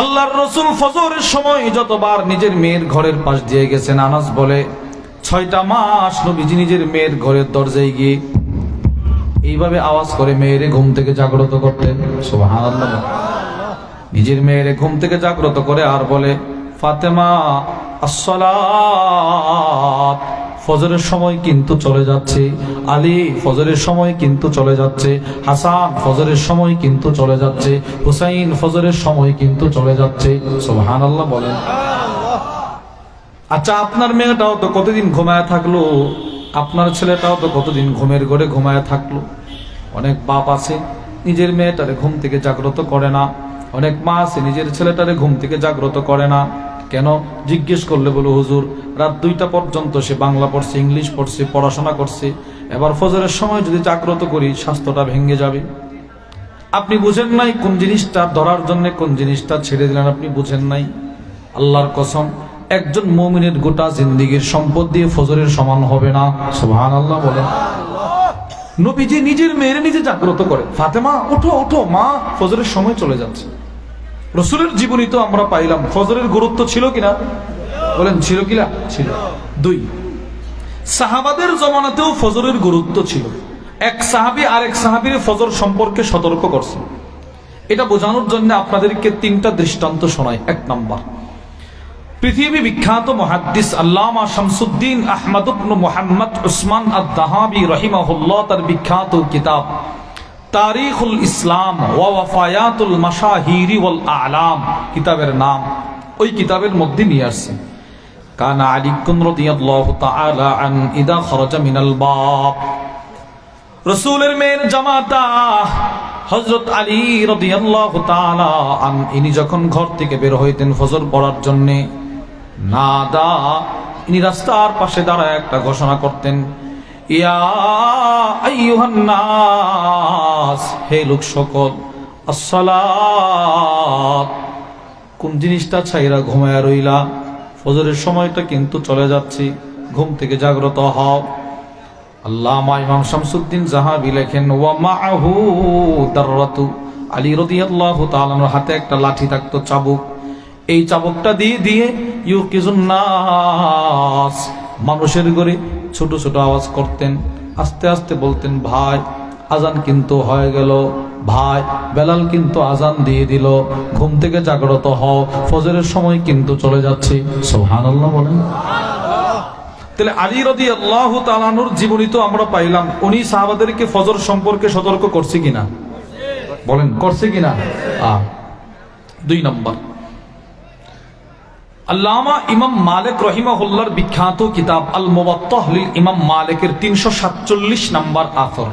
আল্লাহর রসুল ফজরের সময় যতবার নিজের মেয়ের ঘরের পাশ দিয়ে গেছেন, আনাস বলে, ছয়টা মাস নবীজি নিজের মেয়ের ঘরের দরজায় গিয়ে এইভাবে আওয়াজ করে মেয়েরে ঘুম থেকে জাগ্রত করতেন। নিজের মেয়েরে ঘুম থেকে জাগ্রত করে আর বলে, ফাতেমা, আসসালাত। ফজরের সময় কিন্তু চলে যাচ্ছে, আলী ফজরের সময় কিন্তু চলে যাচ্ছে, হাসান ফজরের সময় কিন্তু চলে যাচ্ছে, হুসাইন ফজরের সময় কিন্তু চলে যাচ্ছে। সুবহানাল্লাহ বলেন। আচ্ছা আপনার মেয়েটাও তো কতদিন ঘুমায় থাকল? আপনার ছেলেটাও তো কতদিন ঘুমের ঘরে ঘুমায় থাকল? অনেক বাপ আছে, নিজের মেয়েটারে ঘুম থেকে জাগ্রত করে না। অনেক মা আছে, নিজের ছেলেটারে ঘুম থেকে জাগ্রত করে না। কেন? জিজ্ঞেস করলে বলো, হুজুর, রাত দুইটা পর্যন্ত সে বাংলা পড়ছে, ইংলিশ পড়ছে, পড়াশোনা করছে। এবার ফজরের সময় যদি জাগ্রত করি, স্বাস্থ্যটা ভেঙে যাবে। আপনি বুঝেন নাই কোন জিনিসটা ধরার জন্য কোন জিনিসটা ছেড়ে দিলেন, আপনি বুঝেন নাই। আল্লাহর কসম, একজন মুমিনের গোটা জিন্দিগির সম্পদ দিয়ে ফজরের সমান হবে না। সুবহান আল্লাহ বলেন। নবীজি নিজের মেয়ের নিজে জাগ্রত করে, ফাতেমা, ওঠো ওঠো, মা ফজরের সময় চলে যাচ্ছে। রসুলের জীবনী তো আমরা পাইলাম। ফজরের গুরুত্ব ছিল কিনা? বলেন, ছিল কিনা ছিল। দুই, সাহাবাদের জমানাতেও ফজরের গুরুত্ব ছিল। এক সাহাবি আর এক সাহাবির ফজর সম্পর্কে সতর্ক করছে। এটা বোঝানোর জন্য আপনাদেরকে তিনটা দৃষ্টান্ত শোনায় এক নম্বর, পৃথিবী বিখ্যাত মহাদ্দিস আল্লামা শামসুদ্দিন আহমদ মুহাম্মদ উসমান আদ-দাহাবি রহিমাহুল্লাহ তার বিখ্যাত কিতাব তারিখুল ইসলাম ওয়া ওয়াফায়াতুল মাশাহিরি ওয়াল আলাম। কিতাবের নাম ওই কিতাবের মধ্যে নিয়ে আসছে। কান আলী কুন রাদিয়াল্লাহু তাআলা আন ইদা খরাজা মিনাল বাব। রসুলের মেয়ের জামাতা হজরত আলী রাদিয়াল্লাহু তাআলা আন, ইনি যখন ঘর থেকে বের হইতেন ফজর পড়ার জন্য, নাদা, ইনি রাস্তার পাশে দাঁড়ায় একটা ঘোষণা করতেন হে লোক সকল আসসালাত। কোন জিনিসটা ছাইরা ঘুমায়া রইলা? ফজরের সময়টা কিন্তু চলে যাচ্ছে, ঘুম থেকে জাগ্রত হও। আল্লামা শামসুদ্দিন হাতে একটা লাঠি থাকতো চাবুক। এই চাবুকটা দিয়ে দিয়ে মানুষের ঘরে ছোট ছোট আওয়াজ করতেন, আস্তে আস্তে বলতেন, ভাই, আজান কিন্তু হয়ে গেল। ভাই, বেলাল কিন্তু আজান দিয়ে দিল। ঘুম থেকে জাগ্রত হও। ফজরের সময় কিন্তু চলে যাচ্ছে। সুবহানাল্লাহ বলেন। তাহলে আলী রদি আল্লাহ জীবনী তো আমরা পাইলাম। উনি সাহাবাদেরকে ফজর সম্পর্কে সতর্ক করছে কিনা? বলেন, করছে কিনা? দুই নম্বর। আল্লামা ইমাম মালিক রহিমাহুল্লার বিখ্যাত কিতাব আল মুবাত্তাহ লিল ইমাম মালিকের তিনশো সাতচল্লিশ নম্বর আথর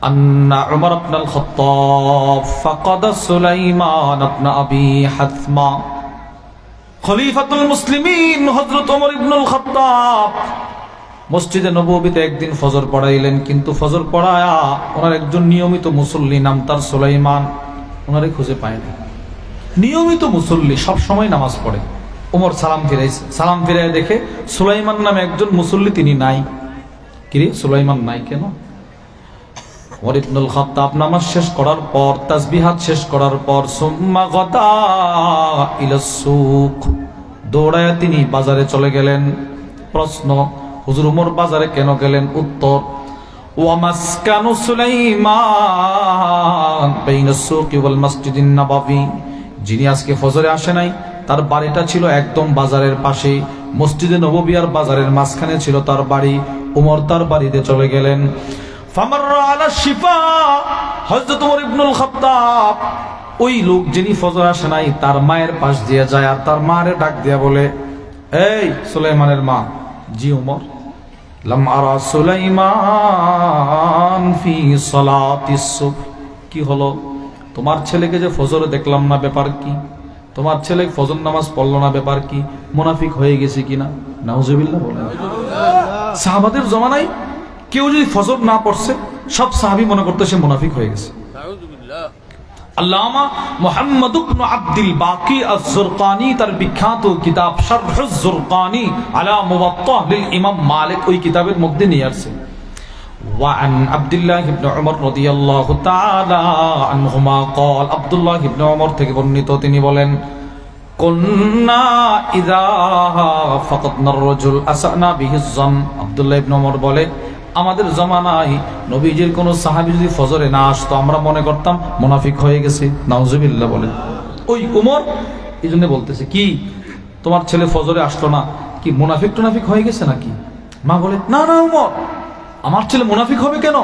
أن عمر بن الخطاب فقد سليمان بن أبي حثمة খলিফাতুল মুসলিমিন হযরত ওমর ইবনুল খাত্তাব মসজিদে নববীতে একদিন ফজর পড়াইলেন কিন্তু ফজর পড়ায়া ওনার একজন নিয়মিত মুসল্লি নাম তার সুলাইমান ওনারে খুঁজে পায় না নিয়মিত মুসল্লি সব সময় নামাজ পড়ে। ওমর সালাম ফিরাইছে সালাম ফিরাই দেখে সুলাইমান নামে একজন মুসল্লি তিনি নাই। কিরে সুলাইমান নাই কেন? ওমর ইবনুল নামাজ শেষ করার পর, তাসবিহাত শেষ করার পর, সুম্মা গদা ইলা সুক দৌড়ায় তিনি বাজারে চলে গেলেন। প্রশ্ন, হুজুর উমর বাজারে কেন গেলেন? উত্তর ওয়ামাসকানু সুলাইমান বাইনা সুকি ওয়াল মসজিদিন নাবাবী। যিনি আজকে ফজরে আসে নাই, তার বাড়িটা ছিল একদম বাজারের পাশে মসজিদে নববী আর বাজারের মাঝখানে ছিল তার বাড়ি। উমর তার বাড়িতে চলে গেলেন। ওই লোক যিনি ফজর আসে নাই, তার মায়ের পাশ দিয়ে যায় আর তার মায়ের ডাক দিয়া বলে, এই সুলাইমানের মা, জি উমর। কি হলো? তোমার ছেলেকে যে ফজরে দেখলাম না ব্যাপার কি? তোমার ছেলে ফজর নামাজ পড়ল না ব্যাপার কি? মুনাফিক হয়ে গেছে কিনা? নাউজুবিল্লাহ বলেন। সাহাবাদের জমানায় কেউ যদি ফজর না পড়ছে, সব সাহাবি মনে করতে সে মুনাফিক হয়ে গেছে। আল্লামা মোহাম্মদ আব্দুল বাকি আজ-জুরকানি, তার বিখ্যাত কিতাব শারহ আজ-জুরকানি আলা মুওয়াত্তাহ লিল ইমাম মালিক ওই কিতাবের মধ্যে নিয়ে আসছে। وعن عبد الله بن عمر رضي الله تعالى عنهما قال عبد الله بن عمر থেকে বর্ণিত তিনি বলেন কন্যা ইদা ফাকাদনা রাজুল আসানা বিহি জাম আব্দুল্লাহ ইবনে ওমর বলে আমাদের জমানায় নবীজির কোন সাহাবী যদি ফজরে না আসতো আমরা মনে করতাম মুনাফিক হয়ে গেছে নাউজুবিল্লাহ বলেন ওই উমর এই জন্য বলতেছে কি তোমার ছেলে ফজরে আসলো না কি মুনাফিক টুনাফিক হয়ে গেছে নাকি মা বলে না না উমর আমার ছেলে মুনাফিক হবে কেন?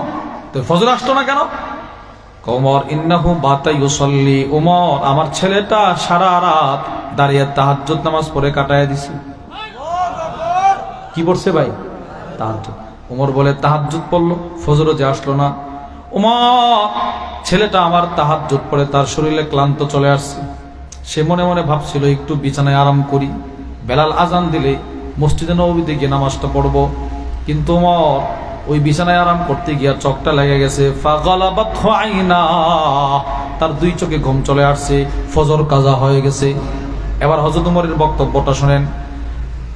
তো ফজরে আসতো না কেন? কমর ইন্নাহু বাতা ইউসাল্লি উমর, আমার ছেলেটা সারা রাত দাঁড়িয়ে তাহাজ্জুদ নামাজ পড়ে কাটায় দিছে। কি পড়ছে ভাই? তাহাজ্জুদ। উমর বলে, তাহাজ্জুদ পড়ল, ফজরও যে আসলো না। উমর, ছেলেটা আমার তাহাজ্জুদ পড়ে, তার শরীরে ক্লান্ত চলে আসছে। সে মনে মনে ভাবছিল, একটু বিছানায় আরাম করি। বেলাল আজান দিলে মসজিদে নবীতে গিয়ে নামাজটা পড়ব। কিন্তু উমর ওই বিছানায় আরাম করতে গিয়া চকটা লেগে গেছে। তার দুই চোখে ঘুম চলে আসছে, ফজর কাজা হয়ে গেছে। এবার হজরত উমরের বক্তব্যটা শোনেন।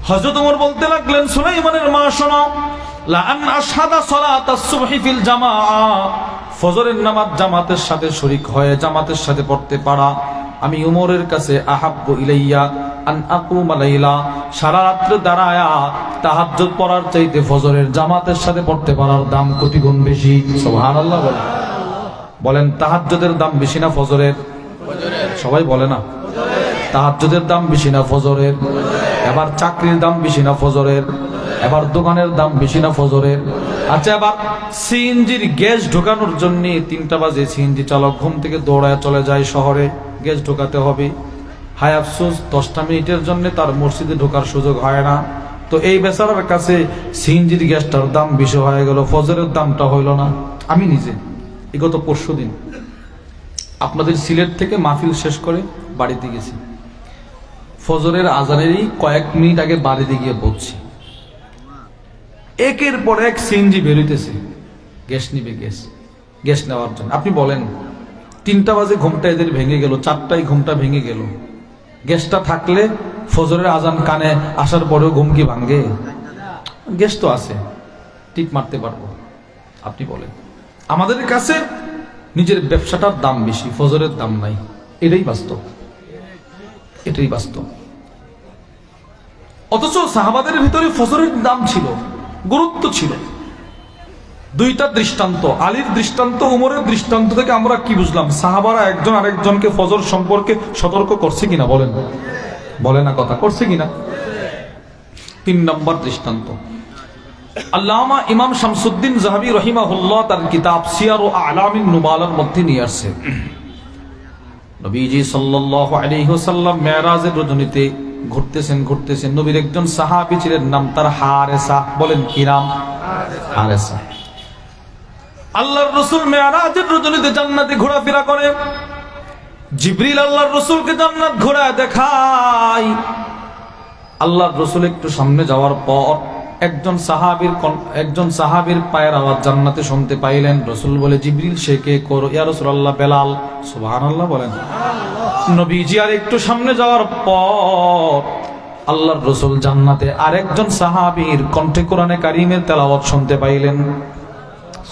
হজরত উমর বলতে লাগলেন, সুলাইমানের মা, শোনো। ফজরের নামাজ জামাতের সাথে শরীক হয়ে, জামাতের সাথে পড়তে পারা। আমি উমরের কাছে আহাব্বু ইলাইয়া আন আকুম লাইলা সারা রাত্রে দাঁড়ায়া তাহাজ্জুদ পড়ার চাইতে ফজরের জামাতের সাথে পড়তে পারার দাম বলেন। দাম বেশি না ফজরের? সবাই বলে না। দাম বেশি না ফজরের? এবার চাকরির দাম বেশি না ফজরের? এবার দোকানের দাম বেশি না ফজরের? আচ্ছা এবার সিএনজির গ্যাস ঢোকানোর জন্য তিনটা বাজে, সিএনজি চালক ঘুম থেকে দৌড়ায় চলে যায় শহরে। গ্যাস ঢোকাতে হবে। হায় আফসোস, দশটা মিনিটের জন্য তার মসজিদে ঢোকার সুযোগ হয় না। তো এই বেচারার কাছে সিএনজির গ্যাসটার দাম বেশি হয়ে গেল, ফজরের দামটা হইল না। আমি নিজে বিগত পরশু দিন আপনাদের সিলেট থেকে মাহফিল শেষ করে বাড়িতে গেছি। ফজরের আজানেরই কয়েক মিনিট আগে বাড়িতে গিয়ে পড়ছি একের পর এক সিএনজি বেরোইতেছে। গ্যাস নিবে গ্যাস গ্যাস নেওয়ার জন্য। আপনি বলেন, তিনটা বাজে ঘুমটা এদের ভেঙে গেল, চারটায় ঘুমটা ভেঙে গেল। গ্যাসটা থাকলে ফজরের আজান কানে আসার পরেও ঘুম কি ভাঙ্গে গ্যাস তো আছে, টিপ মারতে পারব, আপনি বলেন। আমাদের কাছে নিজের ব্যবসাটার দাম বেশি, ফজরের দাম নাই, এটাই বাস্তব। এটাই বাস্তব। অথচ সাহাবাদের ভিতরে ফজরের দাম ছিল, গুরুত্ব ছিল। দুইটা দৃষ্টান্ত, আলীর দৃষ্টান্ত, উমরের দৃষ্টান্ত থেকে আমরা কি বুঝলাম? সাহাবারা একজন আরেকজনকে ফজর সম্পর্কে সতর্ক করছে কিনা বলেন? বলে না কথা, করছে কিনা? তিন নম্বর দৃষ্টান্ত। আল্লামা ইমাম শামসুদ্দিন জাহাবি রহিমাহুল্লাহ তার কিতাব সিয়ার ও আলামিন নুবালার মধ্যে নিয়ে আসছে। নবীজি সাল্লাল্লাহু আলাইহি ওয়াসাল্লাম মেরাজের রজনীতে ঘুরতেছেন ঘুরতেছেন। নবীর একজন সাহাবী ছিলেন, নাম তার হারেসা। বলেন কি নাম? হারেসা। আল্লাহর রসুল মেয়ারাজের রজনীতে জান্নাতে ঘোরাফেরা করে। জিবরিল আল্লাহর রসুলকে জান্নাত ঘোরা দেখায়। আল্লাহর রসুল একটু সামনে যাওয়ার পর একজন সাহাবীর একজন সাহাবীর পায়ের আওয়াজ জান্নাতে শুনতে পাইলেন। রসুল বলে, জিবরিল, সে কে? করো। ইয়া রসুল্লাহ বেলাল। সুবহানাল্লাহ বলেন। নবীজি আর একটু সামনে যাওয়ার পর আল্লাহর রসুল জান্নাতে আরেকজন সাহাবীর কণ্ঠে কোরআনে কারিমের তেলাওয়াত শুনতে পাইলেন।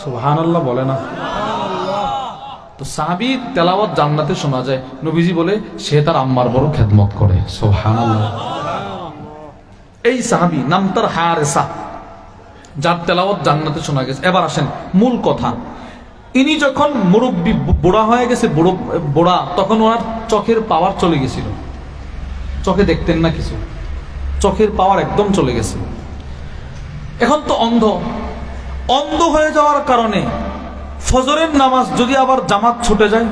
সুবহানাল্লাহ বলে না। তো সাহাবি তেলাওয়াত জান্নাতে শোনা যায়, নবীজি বলে, সে তার আম্মার বড় খেদমত করে। সুবহানাল্লাহ। এই সাহাবি নাম তার হারেসা, যার তেলাওয়াত জান্নাতে শোনা গেছে। এবার আসেন মূল কথা। ইনি যখন মুরব্বী বুড়া হয়ে গেছে, বুড়ো, বুড়া, তখন ওনার চোখের পাওয়ার চলে গেছিল। চোখে দেখতেন না কিছু। চোখের পাওয়ার একদম চলে গেছে। এখন তো অন্ধ। অন্ধ হয়ে যাওয়ার কারণে ফজরের নামাজ যদি আবার জামাত ছুটে যায়,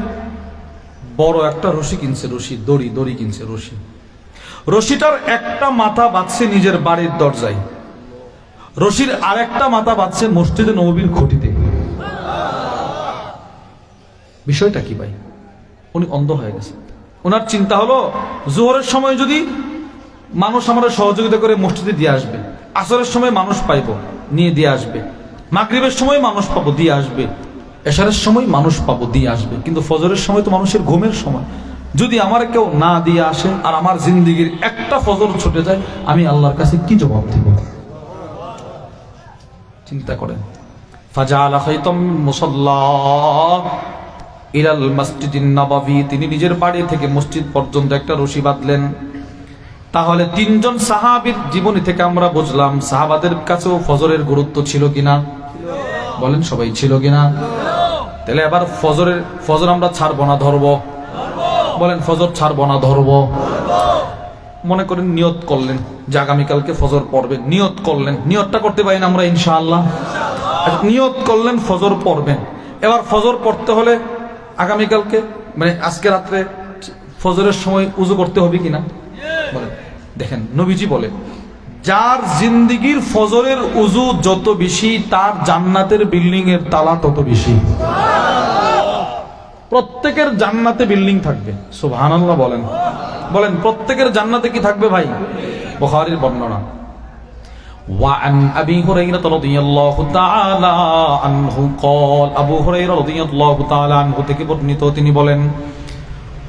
বড় একটা রশি কিনছে রশি, দড়ি দড়ি কিনছে রশি। রশিটার একটা মাথা বাঁধছে নিজের বাড়ির দরজায়। রশির আরেকটা মাথা বাঁধছে মসজিদে নবীর খুঁটিতে। বিষয়টা কি ভাই? উনি অন্ধ হয়ে গেছে। ওনার চিন্তা হলো, জোহরের সময় যদি মানুষ আমাদের সহযোগিতা করে মসজিদে দিয়ে আসবে, আসরের সময় মানুষ পাইব, নিয়ে দিয়ে আসবে। মাগরিবের সময় মানুষ পাবো দিয়ে আসবে, এশারের সময় মানুষ পাবো দিয়ে আসবে, কিন্তু ফজরের সময় তো মানুষের ঘুমের সময়। যদি আমার কেউ না দিয়ে আসে আর আমার জিন্দিগির একটা ফজর ছুটে যায়, আমি আল্লাহর কাছে কি জবাব দিব? চিন্তা করেন। ইলাল মসজিদিন নবাবী, তিনি নিজের বাড়ি থেকে মসজিদ পর্যন্ত একটা রশি বাঁধলেন। তাহলে তিনজন সাহাবীর জীবনী থেকে আমরা বুঝলাম, সাহাবাদের কাছেও ফজরের গুরুত্ব ছিল কিনা। বলেন সবাই ছিল কিনা? তাহলে এবার ফজরের ফজর আমরা ছাড়বো না ধরবো। বলেন ফজর ছাড়বো না ধরবো। মনে করেন নিয়ত করলেন যে আগামীকালকে ফজর পড়বেন নিয়ত করলেন। নিয়তটা করতে পারি না আমরা ইনশাআল্লাহ। আচ্ছা, নিয়ত করলেন ফজর পড়বেন। এবার ফজর পড়তে হলে আগামীকালকে মানে আজকে রাত্রে ফজরের সময় উজু করতে হবে কিনা? দেখেন নবীজি বলে যার জিন্দিগির ফজরের উজু যত বেশি তার জান্নাতের বিল্ডিং এর তালা তত বেশি প্রত্যেকের জান্নাতে বিল্ডিং থাকবে সুবহানাল্লাহ বলেন বলেন প্রত্যেকের জান্নাতে কি থাকবে ভাই বুখারীর বর্ণনা وعن أبي هريرة رضي الله تعالى عنه قال أبو هريرة رضي الله تعالى عنه থেকে বর্ণিত তিনি বলেন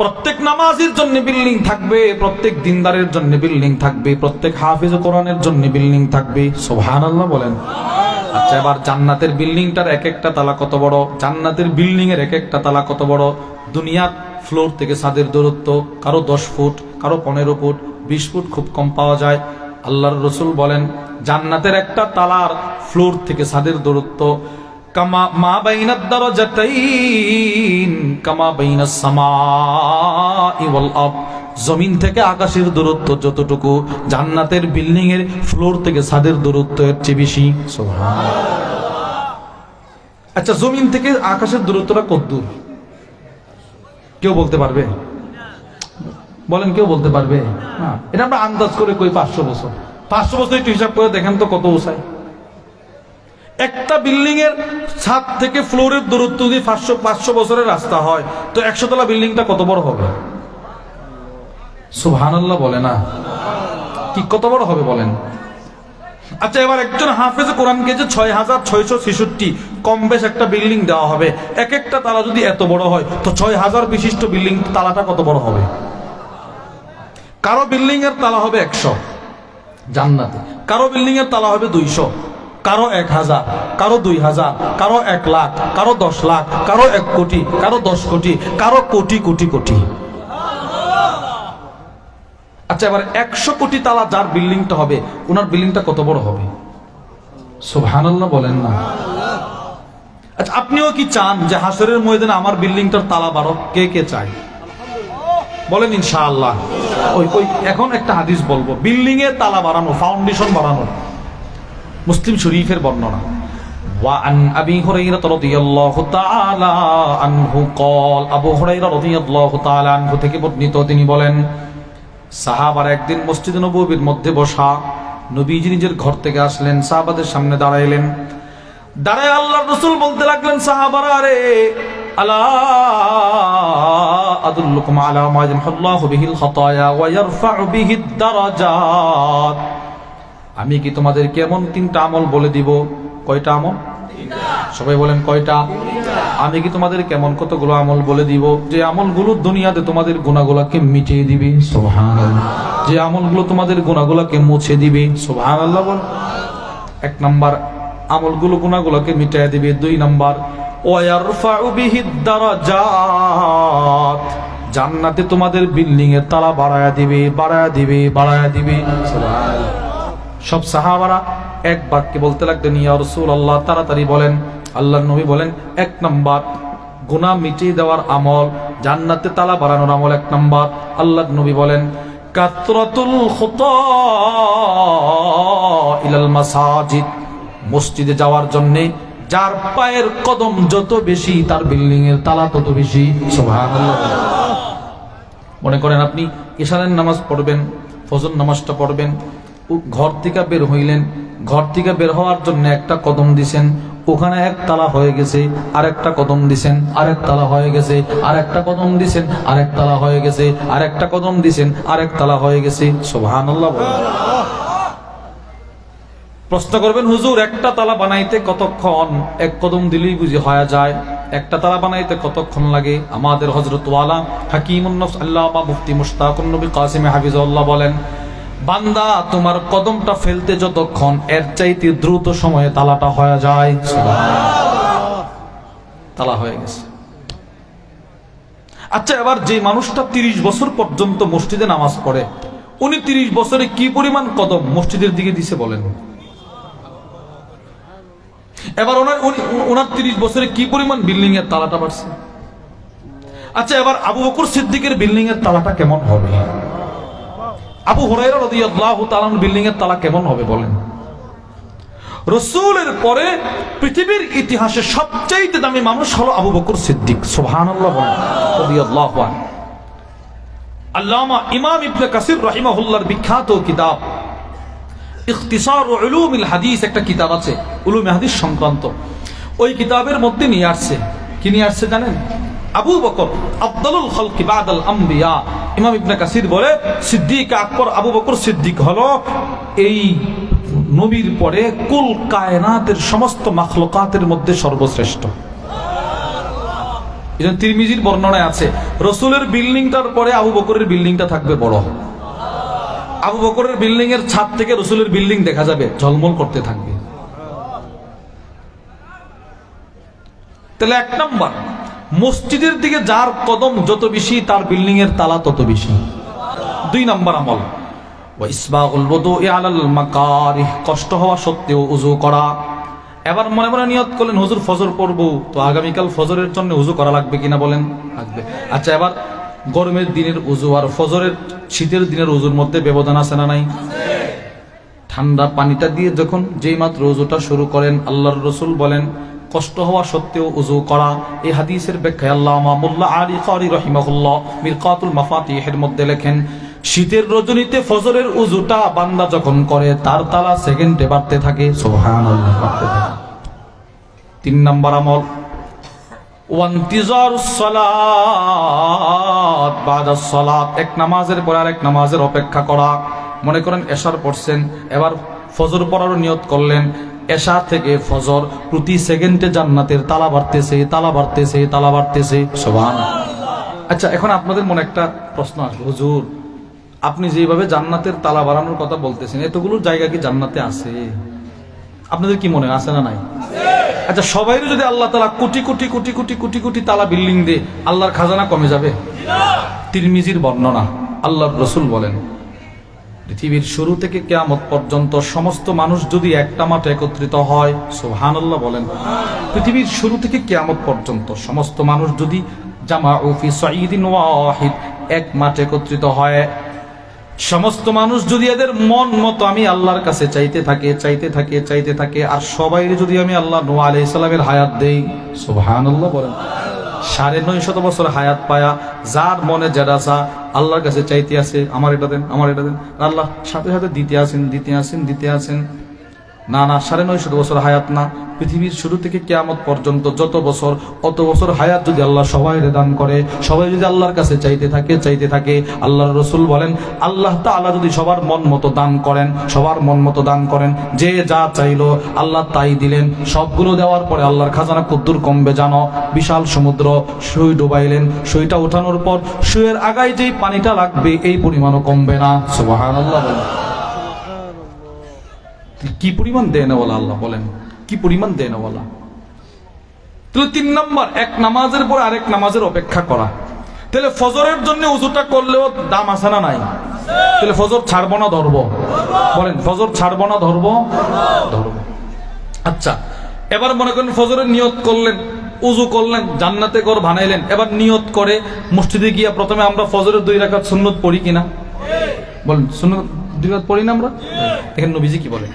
প্রত্যেক নামাজের জন্য বিল্ডিং থাকবে, প্রত্যেক দিনদারের জন্য বিল্ডিং থাকবে, প্রত্যেক হাফিজ কোরআনের জন্য বিল্ডিং থাকবে। সুবহানাল্লাহ বলেন। আচ্ছা এবার জান্নাতের বিল্ডিংটার এক একটা তালা কত বড়? জান্নাতের বিল্ডিং এর এক একটা তালা কত বড়? দুনিয়ার ফ্লোর থেকে ছাদের দূরত্ব, কারও দশ ফুট, কারও পনেরো ফুট, বিশ ফুট খুব কম পাওয়া যায়। আল্লাহর রসুল বলেন, জান্নাতের একটা তালার ফ্লোর থেকে ছাদের দূরত্ব কামা মা বাইনাদ দারাজাতাইন কামা বাইনাস সামাই জমিন থেকে আকাশের দূরত্ব যতটুকু, জান্নাতের বিল্ডিং এর ফ্লোর থেকে ছাদের দূরত্ব এর চেয়ে বেশি। আচ্ছা জমিন থেকে আকাশের দূরত্বটা কত দূর? কেউ বলতে পারবে? বলেন, কেউ বলতে পারবে? এটা আমরা আন্দাজ করে কই পাঁচশো বছর। পাঁচশো বছর একটু হিসাব করে দেখেন তো কত উঁচায়। একটা বিল্ডিং এর ছাদ থেকে ফ্লোরের দূরত্ব যদি পাঁচশো পাঁচশো বছরের রাস্তা হয়, তো একশো তলা বিল্ডিংটা কত বড় হবে? সুবহানাল্লাহ বলে না। কি কত বড় হবে বলেন? আচ্ছা এবার একজন হাফেজ কোরআনকে যে ছয় হাজার ছয়শো ছেষট্টি। কম বেশ একটা বিল্ডিং দেওয়া হবে। এক একটা তালা যদি এত বড় হয়, তো ছয় হাজার বিশিষ্ট বিল্ডিং তালাটা কত বড় হবে? কারও বিল্ডিং এর তালা হবে একশো। জান্নাতে। কারও বিল্ডিং এর তালা হবে দুইশো। কারও এক হাজার, কারও দুই হাজার, কারও এক লাখ, কারও দশ লাখ, কারও এক কোটি, কারও দশ কোটি, কারও কোটি কোটি কোটি। আচ্ছা এবার একশো কোটি তালা যার বিল্ডিংটা হবে, ওনার বিল্ডিংটা কত বড় হবে? সুবহানাল্লাহ বলেন না। আচ্ছা আপনিও কি চান যে হাসরের ময়দানে আমার বিল্ডিংটার তালা বারো কে কে চায়? বলেন ইনশাআল্লাহ। ওই ওই, এখন একটা হাদিস বলব বিল্ডিং এর তালা বাড়ানো ফাউন্ডেশন বাড়ানো। মুসলিম শরীফের বর্ণনা وعن أبي هريرة رضي الله تعالى عنه قال আবু হুরাইরা রাদিয়াল্লাহু তাআলা আনহু থেকে বর্ণিত তিনি বলেন সাহাবার একদিন মসজিদ নববীর মধ্যে বসা নবীজি নিজের ঘর থেকে আসলেন সাহাবাদের সামনে দাঁড়াইলেন দাঁড়ায় আল্লাহ রসুল বলতে লাগলেন সাহাবারা রে আলা আদুল্লুকুম আলা মা ইয়ামহুল্লাহু বিহিল খাতায়া ওয়া ইয়ারফা'ু বিহিদ দারাজাত আমি কি তোমাদের কেমন তিনটা আমল বলে দিব? কয়টা আমল? সবাই বলেন কয়টা? আমি কি তোমাদের কেমন কতগুলো আমল বলে দিব? যে আমলগুলো দুনিয়াতে তোমাদের গুণাগুলাকে মিটিয়ে দিবে। সুবহানাল্লাহ। যে আমলগুলো তোমাদের গুণাগুলাকে মুছে দিবে। সুবহানাল্লাহ বল। এক নাম্বার আমলগুলো গুণাগুলোকে মিটিয়ে দিবে। দুই নাম্বার জান্নাতে তোমাদের বিল্ডিং এর তালা বাড়ায়া দিবে বাড়ায়া দিবে বাড়ায়া দিবে। সব সাহাবারা এক বাক্যে বলতে লাগলেন, ইয়া রসুল আল্লাহ তাড়াতাড়ি বলেন আল্লাহ নবী বলেন, এক নম্বর, গুনাহ মিটিয়ে দেওয়ার আমল, জান্নাতে তালা বাড়ানোর আমল এক নম্বর আল্লাহ নবী বলেন, কাতরাতুল ইলাল মাসাজিদ, মসজিদে যাওয়ার জন্য যার পায়ের কদম যত বেশি, তার বিল্ডিং এর তালা তত বেশি। মনে করেন আপনি ইশারের নামাজ পড়বেন, ফজর নামাজটা পড়বেন ঘর থেকে বের হইলেন। ঘর থেকে বের হওয়ার জন্য একটা কদম দিছেন। ওখানে এক তালা হয়ে গেছে আর একটা কদম দিছেন আর এক তালা হয়ে গেছে আর একটা কদম দিছেন, আরেক তালা হয়ে গেছে আর একটা কদম দিছেন আর এক তালা হয়ে গেছে। বলেন। প্রশ্ন করবেন, হুজুর, একটা তালা বানাইতে কতক্ষণ? এক কদম দিলেই বুঝি হয়ে যায়। একটা তালা বানাইতে কতক্ষণ লাগে? আমাদের হজরত ওয়ালা হাকিমুন্নফ আল্লাহ মুফতি মুশতাকুন নবী কাসিমে হাফিজাল্লাহ বলেন বান্দা, তোমার কদমটা ফেলতে যতক্ষণ, এর চাইতে দ্রুত সময়ে তালাটা হয়ে যায়। তালা হয়ে গেছে। আচ্ছা এবার যে মানুষটা তিরিশ বছর পর্যন্ত মসজিদে নামাজ পড়ে, উনি তিরিশ বছরে কি পরিমাণ কদম মসজিদের দিকে দিছে বলেন? এবার ওনার ওনার তিরিশ বছরে কি পরিমাণ বিল্ডিং এর তালাটা বাড়ছে? আচ্ছা এবার আবু বকর সিদ্দিকের বিল্ডিং এর তালাটা কেমন হবে? আবু হুরাইরা বিল্ডিং এর তালা কেমন হবে বলেন? রসুলের পরে পৃথিবীর ইতিহাসে সবচাইতে দামি মানুষ হলো আবু বকর সিদ্দিক, সুবহানাল্লাহ বিখ্যাত কিতাব হাদিস একটা কিতাব আছে সংক্রান্ত। ওই কিতাবের মধ্যে নিয়ে আসছে। কি নিয়ে আসছে জানেন? আবু বকর, আফদালুল খালকি বাদাল আম্বিয়া। ইমাম ইবনে কাসির বলে, সিদ্দিক আকবর আবু বকর সিদ্দিক হলো এই নবীর পরে কুল কায়নাতের সমস্ত মাখলুকাতের মধ্যে সর্বশ্রেষ্ঠ। এই জন্য তিরমিজির বর্ণনায় আছে, রসুলের বিল্ডিংটার পরে আবু বকরের বিল্ডিংটা থাকবে বড়। আবু বকরের বিল্ডিং এর ছাদ থেকে রসুলের বিল্ডিং দেখা যাবে, ঝলমল করতে থাকবে। তাহলে এক নম্বর মসজিদের দিকে যার কদম যত বেশি, তার বিল্ডিং এর তালা তত বেশি। দুই নম্বর আমল। কষ্ট হওয়া সত্ত্বেও উজু করা। এবার মনে মনে নিয়ত করলেন, হুজুর, ফজর পড়ব। তো আগামীকাল ফজরের জন্য উজু করা লাগবে কিনা বলেন? লাগবে। আচ্ছা এবার গরমের দিনের উজু আর ফজরের শীতের দিনের উজুর মধ্যে ব্যবধান আছে না নাই? ঠান্ডা পানিটা দিয়ে যখন যেই মাত্র উজুটা শুরু করেন, আল্লাহর রসুল বলেন কষ্ট হওয়া সত্ত্বেও উজু করা। এই হাদিসের ব্যাখ্যায় আল্লামা মোল্লা আলী কারি রহিমাহুল্লাহ মিরকাতুল মাফাতিহের মধ্যে লেখেন, শীতের রজনীতে ফজরের উজুটা বান্দা যখন করে, তার তালা সেকেন্ডে বাড়তে থাকে। তিন নম্বর আমল এক নামাজের পর আরেক নামাজের অপেক্ষা করা। মনে করেন এশার পড়ছেন, এবার ফজর পড়ারও নিয়ত করলেন। এশা থেকে ফজর প্রতি সেকেন্ডে জান্নাতের তালা বাড়তেছে তালা বাড়তেছে তালা বাড়তেছে। সবান আচ্ছা এখন আপনাদের মনে একটা প্রশ্ন আসবে হুজুর, আপনি যেভাবে জান্নাতের তালা বাড়ানোর কথা বলতেছেন, এতগুলো জায়গা কি জান্নাতে আছে? আপনাদের কি মনে আছে না নাই? আচ্ছা সবাই যদি আল্লাহ তালা কোটি কোটি কোটি কোটি কোটি কোটি তালা বিল্ডিং দে আল্লাহর খাজানা কমে যাবে? তিরমিজির বর্ণনা, আল্লাহর রসুল বলেন। পৃথিবীর শুরু থেকে কেয়ামত পর্যন্ত সমস্ত মানুষ যদি একটা মাঠে একত্রিত হয় সোহান আল্লাহ বলেন। পৃথিবীর শুরু থেকে কেয়ামত পর্যন্ত সমস্ত মানুষ যদি জামা ওফি সঈদিন ওয়াহিদ এক মাঠে একত্রিত হয়, সমস্ত মানুষ যদি এদের মন মতো আমি আল্লাহর কাছে চাইতে থাকে চাইতে থাকে চাইতে থাকে, আর সবাই যদি আমি আল্লাহ নোয়া আলাই ইসলামের হায়াত দেই সুবহান আল্লাহ বলেন। সাড়ে নয় শত বছর হায়াত পায়া, যার মনে যেটা আল্লাহর কাছে চাইতে আছে, আমার এটা দেন, আমার এটা দেন। আল্লাহ সাথে সাথে দিতে আসেন দিতে আসেন দিতে আসেন। না না, সাড়ে নয় শত বছর হায়াত না। পৃথিবীর শুরু থেকে কেয়ামত পর্যন্ত যত বছর, অত বছর হায়াত যদি আল্লাহ সবাই দান করে, সবাই যদি আল্লাহর কাছে চাইতে থাকে চাইতে থাকে, আল্লাহর রসুল বলেন, আল্লাহ তাআলা যদি সবার মন মতো দান করেন, সবার মন মতো দান করেন, যে যা চাইলো আল্লাহ তাই দিলেন। সবগুলো দেওয়ার পরে আল্লাহর খাজানা কদ্দুর কমবে, জানো? বিশাল সমুদ্র সুই ডুবাইলেন সুইটা ওঠানোর পর সুয়ের আগায় যেই পানিটা লাগবে, এই পরিমাণও কমবে না। সুবহানাল্লাহ বলেন। কি পরিমাণ দেনওয়ালা আল্লাহ বলেন? কি পরিমাণ দেনওয়ালা? তাহলে তিন নম্বর, এক নামাজের পর আরেক নামাজের অপেক্ষা করা। তাহলে ফজরের জন্য উজুটা করলেও দাম আছে না নাই? তাহলে ফজর ছাড়বো না, ধরবো? বলেন, ফজর ছাড়বো না, ধরবো? ধরবো। আচ্ছা এবার মনে করেন ফজরের নিয়ত করলেন, উজু করলেন, জান্নাতে ঘর বানাইলেন। এবার নিয়ত করে মসজিদে গিয়া প্রথমে আমরা ফজরের দুই রাকাত সুন্নত পড়ি কিনা? বলেন, সুন্নত দুই রাত পড়ি না আমরা? দেখেন নবীজি কি বলে?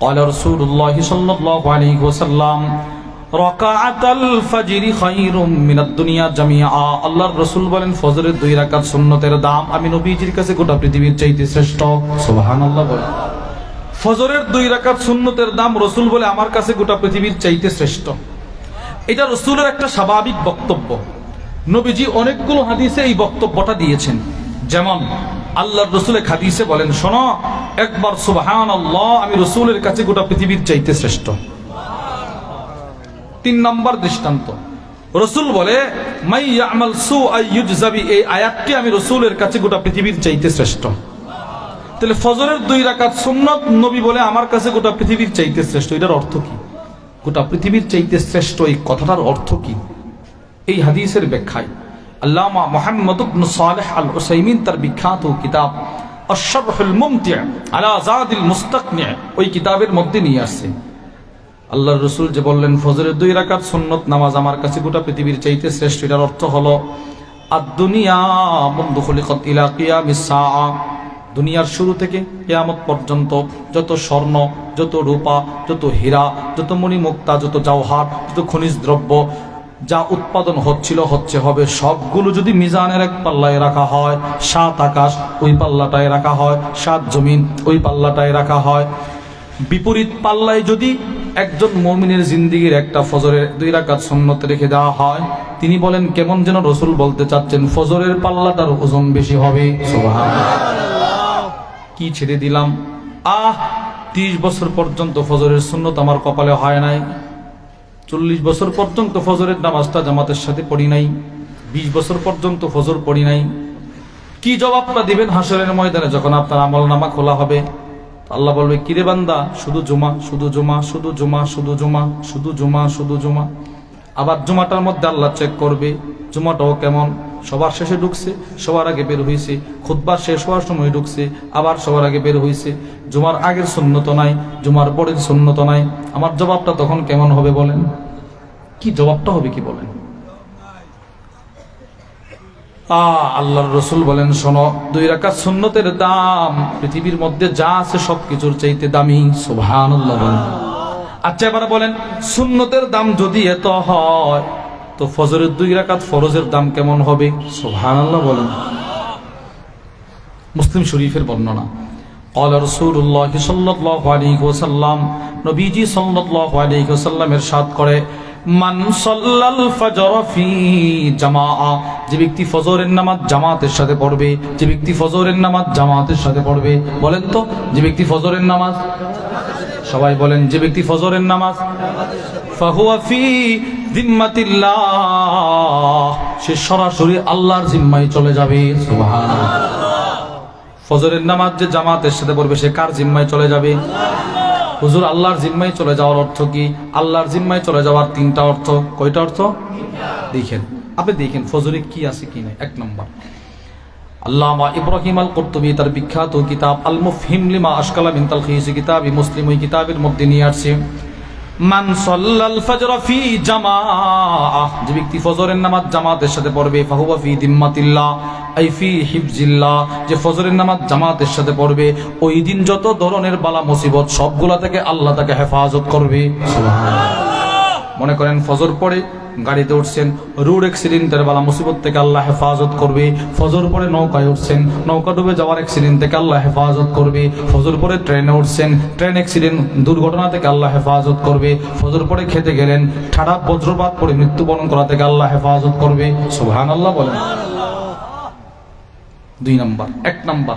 قال رسول الله صلى الله عليه وسلم ركعت الفجر خير من الدنيا جميعا আল্লাহর রাসূল বলেন ফজরের দুই রাকাত সুন্নতের দাম আমি নবীজির কাছে গোটা পৃথিবীর চাইতে শ্রেষ্ঠ সুবহানাল্লাহ বলেন ফজরের দুই রাকাত সুন্নতের দাম রসুল বলে আমার কাছে গোটা পৃথিবীর চাইতে শ্রেষ্ঠ এটা রসুলের একটা স্বাভাবিক বক্তব্য নবীজি অনেকগুলো হাদিসে এই বক্তব্যটা দিয়েছেন যেমন আল্লাহর রসুলের হাদিসে বলেন, শোনো, একবার সুবহান আল্লাহ আমি রসুলের কাছে গোটা পৃথিবীর চাইতে শ্রেষ্ঠ। তিন নম্বর দৃষ্টান্ত। রসুল বলে, মাই ইয়ামাল সু আইয়ুজজাবি এই আয়াতটি আমি রসুলের কাছে গোটা পৃথিবীর চাইতে শ্রেষ্ঠ। তাহলে ফজরের দুই রাকাত সুন্নত নবী বলে আমার কাছে গোটা পৃথিবীর চাইতে শ্রেষ্ঠ, এটার অর্থ কি? গোটা পৃথিবীর চাইতে শ্রেষ্ঠ এই কথাটার অর্থ কি? এই হাদিসের ব্যাখ্যায়। আল্লামা মোহাম্মদ সালেহ আল উসাইমিন তার বিখ্যাত কিতাব আশ-শারহুল মুমতি' আলা জাদিল মুস্তাকনি ওই কিতাবের মধ্যে নিয়ে আসছে। আল্লাহর রসুল যে বললেন, ফজরের দুই রাকাত সুন্নত, নামাজ আমার কাছে গোটা পৃথিবীর চাইতে শ্রেষ্ঠ, এটার অর্থ হলো, আদ-দুনিয়া মুনদু খুলিকাত ইলা কিয়ামিস সাআ। দুনিয়ার শুরু থেকে কেয়ামত পর্যন্ত যত স্বর্ণ, যত রূপা, যত হীরা, যত মণিমুক্তা, যত জওহার, যত খনিজ দ্রব্য যা উৎপাদন হচ্ছিল হচ্ছে হবে সবগুলো যদি মিজানের এক পাল্লায় রাখা হয়, সাত আকাশ, ওই পাল্লাটায় রাখা হয়, সাত জমিন, ওই পাল্লাটায় রাখা হয়। বিপরীত পাল্লায় যদি একজন মমিনের জিন্দিগির একটা ফজরের দুই রাকাত সুন্নত রেখে দেওয়া হয়, তিনি বলেন, কেমন যেন রসুল বলতে চাচ্ছেন, ফজরের পাল্লাটার ওজন বেশি হবে। কি ছেড়ে দিলাম? আহ, তিরিশ বছর পর্যন্ত ফজরের সুন্নত আমার কপালে হয় নাই। চল্লিশ বছর পর্যন্ত ফজরের নামাজটা জামাতের সাথে পড়ি নাই, বিশ বছর পর্যন্ত ফজর পড়ি নাই। কি জবাবটা দিবেন হাসরের ময়দানে যখন আপনার আমল নামা খোলা হবে? আল্লাহ বলবে, কিরে বান্দা, শুধু জুমা শুধু জুমা শুধু জুমা শুধু জুমা শুধু জুমা শুধু জুমা। আবার জুমাটার মধ্যে আল্লাহ চেক করবে, জুমাটাও কেমন? সবার শেষে ঢুকছে, সবার আগে বের হয়েছে খুদ্বার শেষ হওয়ার সময় ঢুকছে, আবার সবার আগে বের হয়েছে জুমার আগের সুন্নত নাই, জুমার পরের সুন্নত নাই। আমার জবাবটা তখন কেমন হবে বলেন? কি জবাবটা হবে কি বলেন? আল্লাহর রসুল বলেন, শোনো, দুই রাকাত সুন্নতের দাম, পৃথিবীর মধ্যে যা আছে সবকিছুর চাইতে দামি বলেন। আচ্ছা এবার বলেন, সুন্নতের দাম যদি এত হয় তো ফজরের দুই রাকাত ফরজের দাম কেমন হবে সুবহানাল্লাহ বলেন মুসলিম শরীফের বর্ণনা قال رسول الله صلى الله عليه وسلم নবীজি সাল্লাল্লাহু আলাইহি ওয়াসাল্লাম ارشاد করে মান সাল্লাল ফজর ফি জামাআ। যে ব্যক্তি ফজরের নামাজ জামাতের সাথে পড়বে, যে ব্যক্তি ফজরের নামাজ জামাতের সাথে পড়বে, বলেন তো, যে ব্যক্তি ফজরের নামাজ, সবাই বলেন, যে ব্যক্তি ফজরের নামাজ, ফাহুয়া ফি জিম্মাতিল্লাহ, সে সরাসরি আল্লাহর জিম্মায় চলে যাবে। ফজরের নামাজ যে জামাতের সাথে পড়বে, সে কার জিম্মায় চলে যাবে? হুজুর, আল্লাহর জিম্মায় চলে যাওয়ার অর্থ কি? আল্লাহর জিম্মায় চলে যাওয়ার তিনটা অর্থ। কয়টা অর্থ? দেখেন। আপনি দেখেন ফজরে কি আছে কি নাই। এক নম্বর, আল্লামা ইব্রাহিম আল কর্তুবী তার বিখ্যাত কিতাব আল মুফহিম লিমা আশকালা মিন তালখিস কিতাব মুসলিম ওই কিতাবের মধ্যে নিয়ে আসছে। যে ব্যক্তি ফজরের সাথে পড়বে দিম্মাতিল্লাহ হিফজিল্লাহ। যে ফজরের জামাতের সাথে পড়বে, ওই দিন যত ধরনের বালা মুসিবত সবগুলা থেকে আল্লাহ তাকে হেফাজত করবে। মনে করেন ফজর পরে গাড়িতে উঠছেন রোড অ্যাক্সিডেন্টের বালা মুসিবত থেকে আল্লাহ হেফাজত করবে। ফজর পরে নৌকায় উঠছেন, নৌকা ডুবে যাওয়ার অ্যাক্সিডেন্ট থেকে আল্লাহ হেফাজত করবে। ফজর পরে ট্রেনে উঠছেন, ট্রেন অ্যাক্সিডেন্ট দুর্ঘটনা থেকে আল্লাহ হেফাজত করবে। ফজর পরে খেতে গেলেন, ঠাডা বজ্রপাত পরে মৃত্যুবরণ করা থেকে আল্লাহ হেফাজত করবে। সুবহান আল্লাহ বলেন। দুই নাম্বার, এক নাম্বার।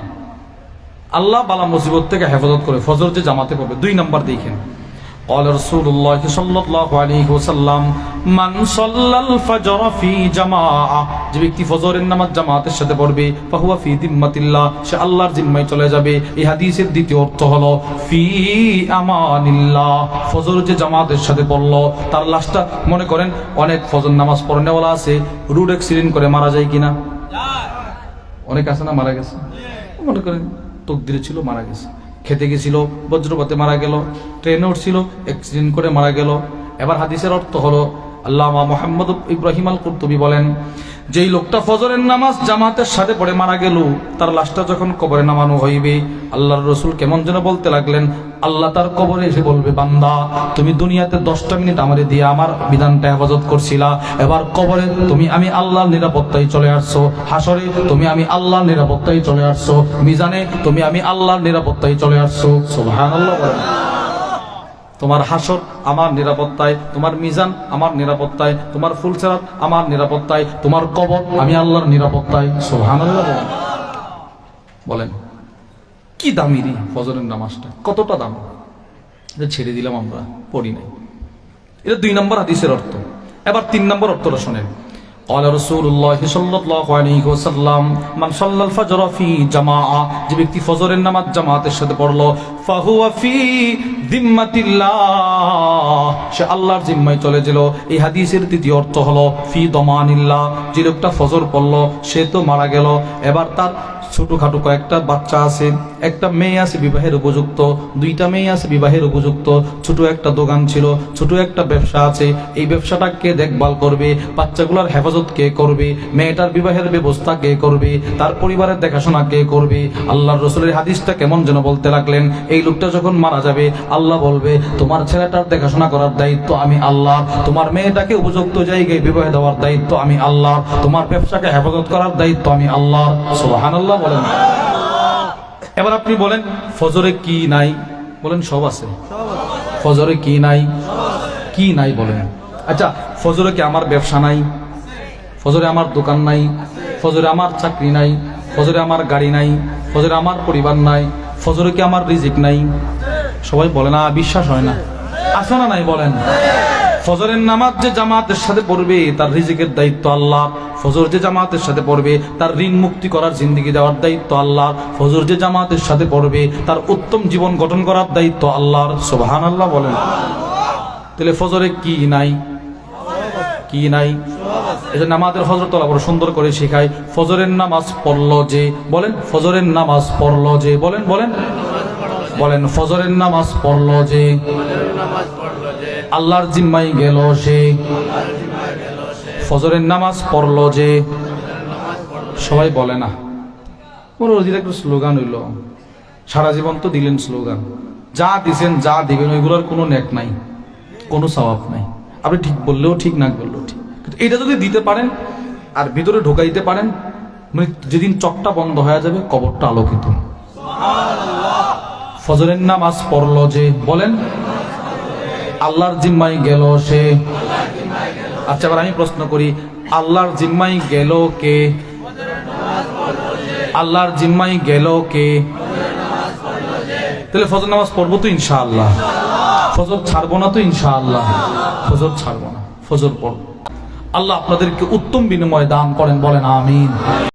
আল্লাহ বালা মুসিবত থেকে হেফাজত করে ফজর যে জামাতে পাবে দুই নাম্বার দেখেন। قال رسول الله صلى الله عليه وسلم من صلى الفجر في جماعة যে ব্যক্তি ফজরের নামাজ জামাতের সাথে পড়বে ফাহুয়া ফি দিম্মাতিল্লাহ সে আল্লাহর জিম্মায় চলে যাবে এই হাদিসের দ্বিতীয় অর্থ হলো ফি আমানিল্লাহ ফজর যে জামাতের সাথে পড়লো তার লাশটা মনে করেন অনেক ফজর নামাজ পড়নেওয়ালা আছে রুড অ্যাক্সিডেন্ট করে মারা যায় কিনা অনেক আছে না মারা গেছে মনে করেন তকদিরে ছিল মারা গেছে খেতে গেছিল, বজ্রপাতে মারা গেল ট্রেনে উঠছিল অ্যাক্সিডেন্ট করে মারা গেল। এবার হাদিসের অর্থ হলো, আল্লামা মোহাম্মদ ইব্রাহিম আল কুর্তুবি বলেন যেই লোকটা ফজরের নামাজ জামাতের সাথে পড়ে মারা গেল, তার লাশটা যখন কবরে নামানো হইবে, আল্লাহর রসুল কেমন যেন বলতে লাগলেন, আল্লাহ তার কবরে এসে বলবে, বান্দা, তুমি দুনিয়াতে দশটা মিনিট আমারে দিয়ে আমার বিধানটা হেফাজত করছিলা, এবার কবরে তুমি আমি আল্লাহর নিরাপত্তায় চলে আসছো হাসরে তুমি আমি আল্লাহর নিরাপত্তায় চলে আসছো, মিজানে তুমি আমি আল্লাহর নিরাপত্তায় চলে আসছো সুবহানাল্লাহ। তোমার হাসর আমার নিরাপত্তায়, তোমার মিজান আমার নিরাপত্তায়, তোমার ফুলসেরাত আমার নিরাপত্তায়, তোমার কবর আমি আল্লাহর নিরাপত্তায়। সোহান বলেন। কি দামি রে ফজরের নামাজটা? কতটা দাম? এটা ছেড়ে দিলাম আমরা, পড়ি নাই। এটা দুই নম্বর হাদিসের অর্থ। এবার তিন নম্বর অর্থটা শোনেন। قال رسول الله صلى الله عليه وسلم من صلى الفجر في جماعة যে ব্যক্তি ফজরের নামাজ জামাতের সাথে পড়লো فهو في ذمة الله সে আল্লাহর জিম্মায় চলে গেল এই হাদিসের তৃতীয় অর্থ হলো ফি দমানিল্লাহ যে লোকটা ফজর পড়লো সে তো মারা গেল এবার তার ছোটখাটো কয়েকটা বাচ্চা আছে, একটা মেয়ে আছে বিবাহের উপযুক্ত, দুইটা মেয়ে আছে বিবাহের উপযুক্ত, ছোট একটা দোকান ছিল, ছোট একটা ব্যবসা আছে, এই ব্যবসাটা কে দেখভাল করবে, বাচ্চাগুলোর হেফাজত কে করবে, মেয়েটার বিবাহের ব্যবস্থা কে করবে, তার পরিবারের দেখাশোনা কে করবে, আল্লাহর রসুলের হাদিসটা কেমন যেন বলতে লাগলেন, এই লোকটা যখন মারা যাবে, আল্লাহ বলবে, তোমার ছেলেটার দেখাশোনা করার দায়িত্ব আমি আল্লাহ, তোমার মেয়েটাকে উপযুক্ত জায়গায় বিবাহ দেওয়ার দায়িত্ব আমি আল্লাহ, তোমার ব্যবসাকে হেফাজত করার দায়িত্ব আমি আল্লাহ। সুবাহান আল্লাহ বলেন এবার আপনি বলেন, ফজরে কি নাই? বলেন, সব আছে। ফজরে কি নাই? কি নাই বলেন। আচ্ছা ফজরে কি আমার ব্যবসা নাই? ফজরে আমার দোকান নাই? ফজরে আমার চাকরি নাই? ফজরে আমার গাড়ি নাই? ফজরে আমার পরিবার নাই? ফজরে কি আমার রিজিক নাই? সবাই বলে না, বিশ্বাস হয় না। আছে না নাই বলেন? ফজরের নামাজ যে জামাতের সাথে পড়বে, তার রিজিকের দায়িত্ব আল্লাহ। ফজর যে জামাতের সাথে পড়বে, তার ঋণ মুক্তি করার জিন্দিগি দেওয়ার দায়িত্ব আল্লাহ। ফজর যে জামাতের সাথে পড়বে, তার উত্তম জীবন গঠন করার দায়িত্ব আল্লাহর। সোহান আল্লাহ বলেন। তাহলে ফজরে কি নাই? কি নাই? এটা আমাদের হজরত বড় সুন্দর করে শেখায়, ফজরের নামাজ পড়ল যে, বলেন, ফজরের নামাজ পড়ল যে, বলেন বলেন। বলেন, ফজরের নামাজ পড়ল যে, আল্লাহর জিম্মাই গেল সে। ফজরের নামাজ পড়ল যে, সবাই বলে না। ওদের একটা স্লোগান হইল। সারা জীবন তো দিলেন স্লোগান। যা দিছেন, যা দিবেন, ওইগুলোর কোনো নেক নাই, কোনো স্বভাব নাই। আপনি ঠিক বললেও ঠিক, না বললেও ঠিক। এটা যদি দিতে পারেন আর ভিতরে ঢোকাইতে পারেন মানে যেদিন চকটা বন্ধ হয়ে যাবে, কবরটা আলোকিত। ফজরের নামাজ পড়ল যে, বলেন, আল্লাহর জিম্মাই গেল সে। আচ্ছা এবার আমি প্রশ্ন করি, আল্লাহর জিম্মাই গেল কে? আল্লাহর জিম্মাই গেল কে? তাহলে ফজর নামাজ পড়ব তো ইনশাআল্লাহ। ফজর ছাড়বো না তো ইনশাআল্লাহ। ফজর ছাড়বো না, ফজর পড়ব। আল্লাহ আপনাদেরকে উত্তম বিনিময় দান করেন, বলেন আমিন।